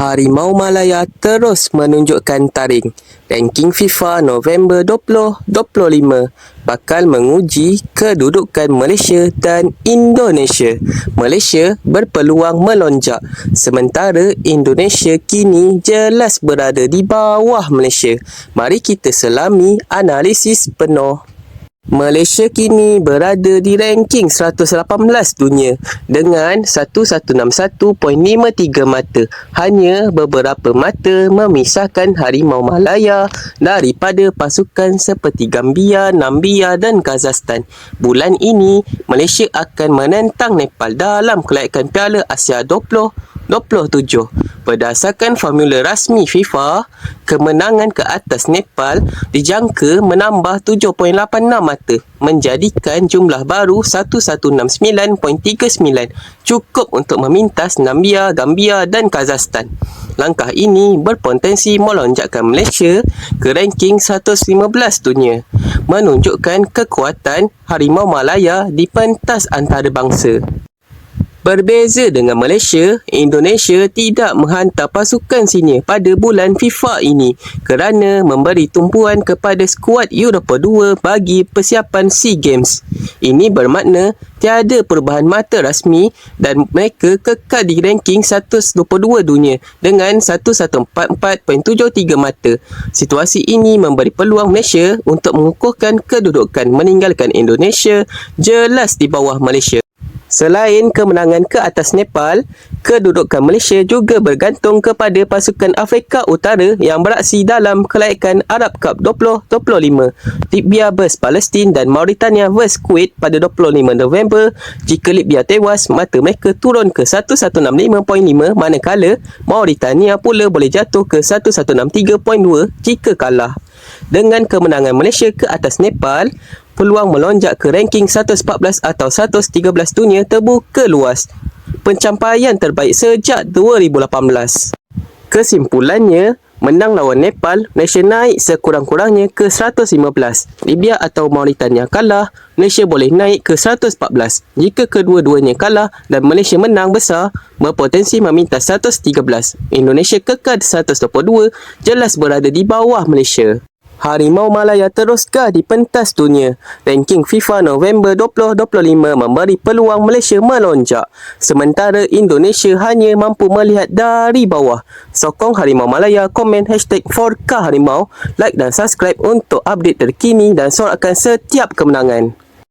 Harimau Malaya terus menunjukkan taring. Ranking FIFA November 2025 bakal menguji kedudukan Malaysia dan Indonesia. Malaysia berpeluang melonjak sementara Indonesia kini jelas berada di bawah Malaysia. Mari kita selami analisis penuh. Malaysia kini berada di ranking 118 dunia dengan 1161.53 mata. Hanya beberapa mata memisahkan Harimau Malaya daripada pasukan seperti Gambia, Nambia dan Kazakhstan. Bulan ini, Malaysia akan menentang Nepal dalam kelayakan Piala Asia 20 27. Berdasarkan formula rasmi FIFA, kemenangan ke atas Nepal dijangka menambah 7.86 mata menjadikan jumlah baru 1169.39 cukup untuk memintas Nambia, Gambia dan Kazakhstan. Langkah ini berpotensi melonjakkan Malaysia ke ranking 115 dunia menunjukkan kekuatan Harimau Malaya di pentas antarabangsa. Berbeza dengan Malaysia, Indonesia tidak menghantar pasukan senior pada bulan FIFA ini kerana memberi tumpuan kepada skuad Eropah 2 bagi persiapan SEA Games. Ini bermakna tiada perubahan mata rasmi dan mereka kekal di ranking 122 dunia dengan 1144.73 mata. Situasi ini memberi peluang Malaysia untuk mengukuhkan kedudukan meninggalkan Indonesia jelas di bawah Malaysia. Selain kemenangan ke atas Nepal, kedudukan Malaysia juga bergantung kepada pasukan Afrika Utara yang beraksi dalam kelayakan Arab Cup 2025. Libya vs Palestin dan Mauritania vs Kuwait pada 25 November. Jika Libya tewas, mata mereka turun ke 1165.5 manakala Mauritania pula boleh jatuh ke 1163.2 jika kalah. Dengan kemenangan Malaysia ke atas Nepal, peluang melonjak ke ranking 114 atau 113 dunia terbuka luas. Pencapaian terbaik sejak 2018. Kesimpulannya, menang lawan Nepal, Malaysia naik sekurang-kurangnya ke 115. Libya atau Mauritania kalah, Malaysia boleh naik ke 114. Jika kedua-duanya kalah dan Malaysia menang besar, berpotensi meminta 113. Indonesia kekal 122, jelas berada di bawah Malaysia. Harimau Malaya teruskah di pentas dunia. Ranking FIFA November 2025 memberi peluang Malaysia melonjak. Sementara Indonesia hanya mampu melihat dari bawah. Sokong Harimau Malaya, komen hashtag 4K Harimau, like dan subscribe untuk update terkini dan sorakan setiap kemenangan.